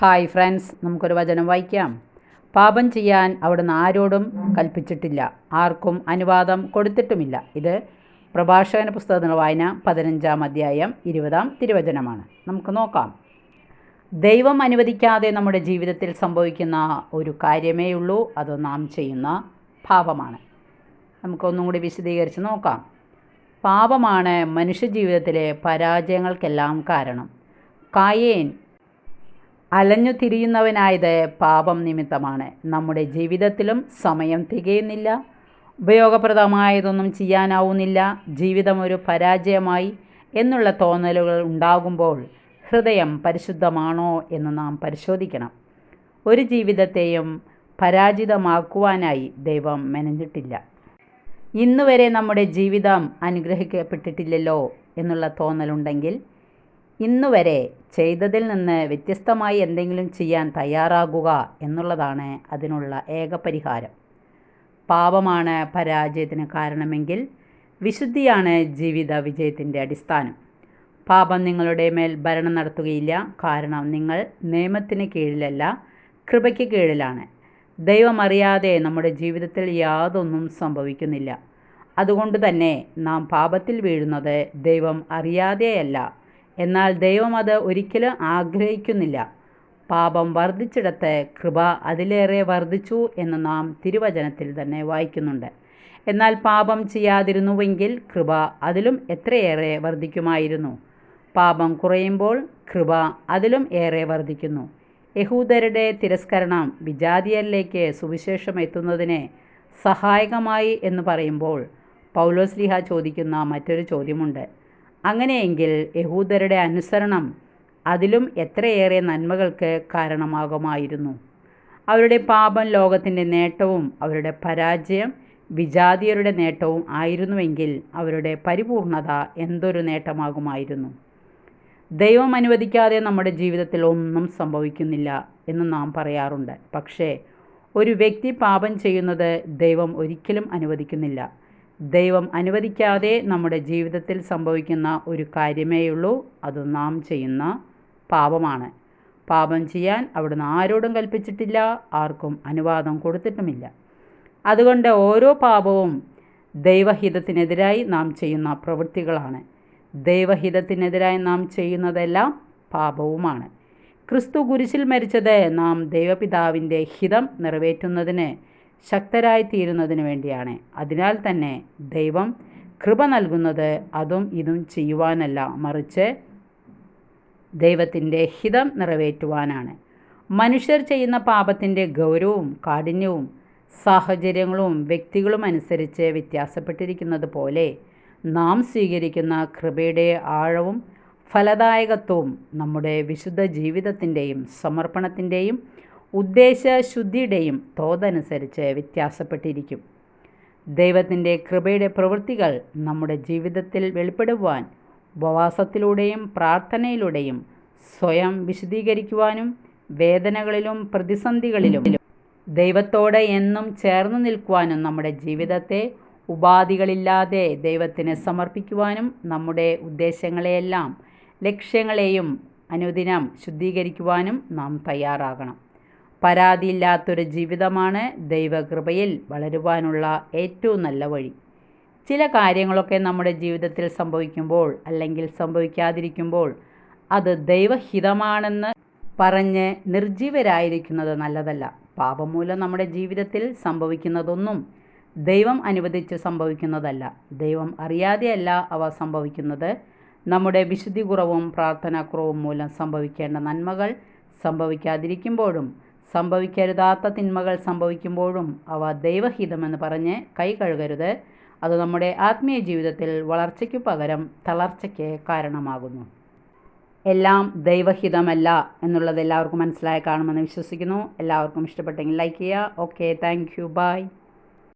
Hi friends നമുക്കൊരു വചനം വായിക്കാം. പാപം ചെയ്യാൻ അവിടുന്ന് ആരോടും കൽപ്പിച്ചിട്ടില്ല. ആർക്കും അനുവാദം കൊടുത്തിട്ടുമില്ല. ഇത് പ്രഭാഷകന പുസ്തകത്തിന്റെ വായന പതിനഞ്ചാം അധ്യായം ഇരുപതാം തിരുവചനമാണ്. നമുക്ക് നോക്കാം. ദൈവം അനുവദിക്കാതെ നമ്മുടെ ജീവിതത്തിൽ സംഭവിക്കുന്ന ഒരു കാര്യമേ ഉള്ളൂ. അത് നാം ചെയ്യുന്ന പാപമാണ്. നമുക്കൊന്നും കൂടി വിശദീകരിച്ച് നോക്കാം. പാപമാണ് മനുഷ്യജീവിതത്തിലെ പരാജയങ്ങൾക്കെല്ലാം കാരണം. കായേൻ അലഞ്ഞു തിരിയുന്നവനായത് പാപം നിമിത്തമാണ്. നമ്മുടെ ജീവിതത്തിലും സമയം തികയുന്നില്ല. ഉപയോഗപ്രദമായതൊന്നും ചെയ്യാനാവുന്നില്ല. ജീവിതം ഒരു പരാജയമായി എന്നുള്ള തോന്നലുകൾ ഉണ്ടാകുമ്പോൾ ഹൃദയം പരിശുദ്ധമാണോ എന്ന് നാം പരിശോധിക്കണം. ഒരു ജീവിതത്തെയും പരാജിതമാക്കുവാനായി ദൈവം മെനഞ്ഞിട്ടില്ല. ഇന്നുവരെ നമ്മുടെ ജീവിതം അനുഗ്രഹിക്കപ്പെട്ടിട്ടില്ലല്ലോ എന്നുള്ള തോന്നലുണ്ടെങ്കിൽ ഇന്നുവരെ ചെയ്തതിൽ നിന്ന് വ്യത്യസ്തമായി എന്തെങ്കിലും ചെയ്യാൻ തയ്യാറാകുക എന്നുള്ളതാണ് അതിനുള്ള ഏക പരിഹാരം പാപമാണ് പരാജയത്തിന് കാരണമെങ്കിൽ വിശുദ്ധിയാണ് ജീവിത വിജയത്തിന്റെ അടിസ്ഥാനം. പാപം നിങ്ങളുടെ മേൽ ഭരണം നടത്തുകയില്ല. കാരണം നിങ്ങൾ നിയമത്തിന് കീഴിലല്ല കൃപയ്ക്ക് കീഴിലാണ്. ദൈവമറിയാതെ നമ്മുടെ ജീവിതത്തിൽ യാതൊന്നും സംഭവിക്കുന്നില്ല. അതുകൊണ്ട് തന്നെ നാം പാപത്തിൽ വീഴുന്നത് ദൈവം അറിയാതെയല്ല. എന്നാൽ ദൈവം അത് ഒരിക്കലും ആഗ്രഹിക്കുന്നില്ല. പാപം വർദ്ധിച്ചിടത്ത് കൃപ അതിലേറെ വർദ്ധിച്ചു എന്ന് നാം തിരുവചനത്തിൽ തന്നെ വായിക്കുന്നുണ്ട്. എന്നാൽ പാപം ചെയ്യാതിരുന്നുവെങ്കിൽ കൃപ അതിലും എത്രയേറെ വർദ്ധിക്കുമായിരുന്നു. പാപം കുറയുമ്പോൾ കൃപ അതിലും ഏറെ വർദ്ധിക്കുന്നു. യഹൂദരുടെ തിരസ്കരണം വിജാതിയരിലേക്ക് സുവിശേഷം എത്തുന്നതിന് സഹായകമായി എന്ന് പറയുമ്പോൾ പൗലോസ്ലിഹ ചോദിക്കുന്ന മറ്റൊരു ചോദ്യമുണ്ട്. അങ്ങനെയെങ്കിൽ യഹൂദരുടെ അനുസരണം അതിലും എത്രയേറെ നന്മകൾക്ക് കാരണമാകുമായിരുന്നു. അവരുടെ പാപം ലോകത്തിന്റെ നേട്ടവും അവരുടെ പരാജയം വിജാതിയരുടെ നേട്ടവും ആയിരുന്നുവെങ്കിൽ അവരുടെ പരിപൂർണത എന്തൊരു നേട്ടമാകുമായിരുന്നു. ദൈവം അനുവദിക്കാതെ നമ്മുടെ ജീവിതത്തിൽ ഒന്നും സംഭവിക്കുന്നില്ല എന്ന് നാം പറയാറുണ്ട്. പക്ഷേ ഒരു വ്യക്തി പാപം ചെയ്യുന്നത് ദൈവം ഒരിക്കലും അനുവദിക്കുന്നില്ല. ദൈവം അനുവദിക്കാതെ നമ്മുടെ ജീവിതത്തിൽ സംഭവിക്കുന്ന ഒരു കാര്യമേയുള്ളൂ. അത് നാം ചെയ്യുന്ന പാപമാണ്. പാപം ചെയ്യാൻ അവിടുന്ന് ആരോടും കൽപ്പിച്ചിട്ടില്ല ആർക്കും അനുവാദം കൊടുത്തിട്ടുമില്ല. അതുകൊണ്ട് ഓരോ പാപവും ദൈവഹിതത്തിനെതിരായി നാം ചെയ്യുന്ന പ്രവൃത്തികളാണ്. ദൈവഹിതത്തിനെതിരായി നാം ചെയ്യുന്നതെല്ലാം പാപവുമാണ്. ക്രിസ്തു കുരിശിൽ മരിച്ചത് നാം ദൈവപിതാവിന്റെ ഹിതം നിറവേറ്റുന്നതിന് ശക്തരായി തീരുന്നതിന് വേണ്ടിയാണ്. അതിനാൽ തന്നെ ദൈവം കൃപ നൽകുന്നത് അതും ഇതും ചെയ്യുവാനല്ല മറിച്ച് ദൈവത്തിന്റെ ഹിതം നിറവേറ്റുവാനാണ്. മനുഷ്യർ ചെയ്യുന്ന പാപത്തിന്റെ ഗൗരവവും കാഠിന്യവും സാഹചര്യങ്ങളും വ്യക്തികളും അനുസരിച്ച് വ്യത്യാസപ്പെട്ടിരിക്കുന്നത് പോലെ നാം സ്വീകരിക്കുന്ന കൃപയുടെ ആഴവും ഫലദായകത്വവും നമ്മുടെ വിശുദ്ധ ജീവിതത്തിന്റെയും സമർപ്പണത്തിന്റെയും ഉദ്ദേശശുദ്ധിയുടെയും തോതനുസരിച്ച് വ്യത്യാസപ്പെട്ടിരിക്കും. ദൈവത്തിന്റെ കൃപയുടെ പ്രവൃത്തികൾ നമ്മുടെ ജീവിതത്തിൽ വെളിപ്പെടുവാൻ ഉപവാസത്തിലൂടെയും പ്രാർത്ഥനയിലൂടെയും സ്വയം വിശദീകരിക്കുവാനും വേദനകളിലും പ്രതിസന്ധികളിലും ദൈവത്തോടെ എന്നും ചേർന്ന് നിൽക്കുവാനും നമ്മുടെ ജീവിതത്തെ ഉപാധികളില്ലാതെ ദൈവത്തിന് സമർപ്പിക്കുവാനും നമ്മുടെ ഉദ്ദേശങ്ങളെയെല്ലാം ലക്ഷ്യങ്ങളെയും അനുദിനം ശുദ്ധീകരിക്കുവാനും നാം തയ്യാറാകണം. പരാതിയില്ലാത്തൊരു ജീവിതമാണ് ദൈവകൃപയിൽ വളരുവാനുള്ള ഏറ്റവും നല്ല വഴി. ചില കാര്യങ്ങളൊക്കെ നമ്മുടെ ജീവിതത്തിൽ സംഭവിക്കുമ്പോൾ അല്ലെങ്കിൽ സംഭവിക്കാതിരിക്കുമ്പോൾ അത് ദൈവഹിതമാണെന്ന് പറഞ്ഞ് നിർജീവരായിരിക്കുന്നത് നല്ലതല്ല. പാപം മൂലം നമ്മുടെ ജീവിതത്തിൽ സംഭവിക്കുന്നതൊന്നും ദൈവം അനുവദിച്ച് സംഭവിക്കുന്നതല്ല. ദൈവം അറിയാതെയല്ല അവ സംഭവിക്കുന്നത്. നമ്മുടെ വിശുദ്ധി കുറവും പ്രാർത്ഥനാക്കുറവും മൂലം സംഭവിക്കേണ്ട നന്മകൾ സംഭവിക്കാതിരിക്കുമ്പോഴും സംഭവിക്കരുതാത്ത തിന്മകൾ സംഭവിക്കുമ്പോഴും അവ ദൈവഹിതമെന്ന് പറഞ്ഞ് കൈ കഴുകരുത്. അത് നമ്മുടെ ആത്മീയ ജീവിതത്തിൽ വളർച്ചയ്ക്ക് പകരം തളർച്ചയ്ക്ക് കാരണമാകുന്നു. എല്ലാം ദൈവഹിതമല്ല എന്നുള്ളത് എല്ലാവർക്കും മനസ്സിലായി കാണുമെന്ന് വിശ്വസിക്കുന്നു. എല്ലാവർക്കും ഇഷ്ടപ്പെട്ടെങ്കിൽ ലൈക്ക് ചെയ്യുക. Okay thank you. ബൈ.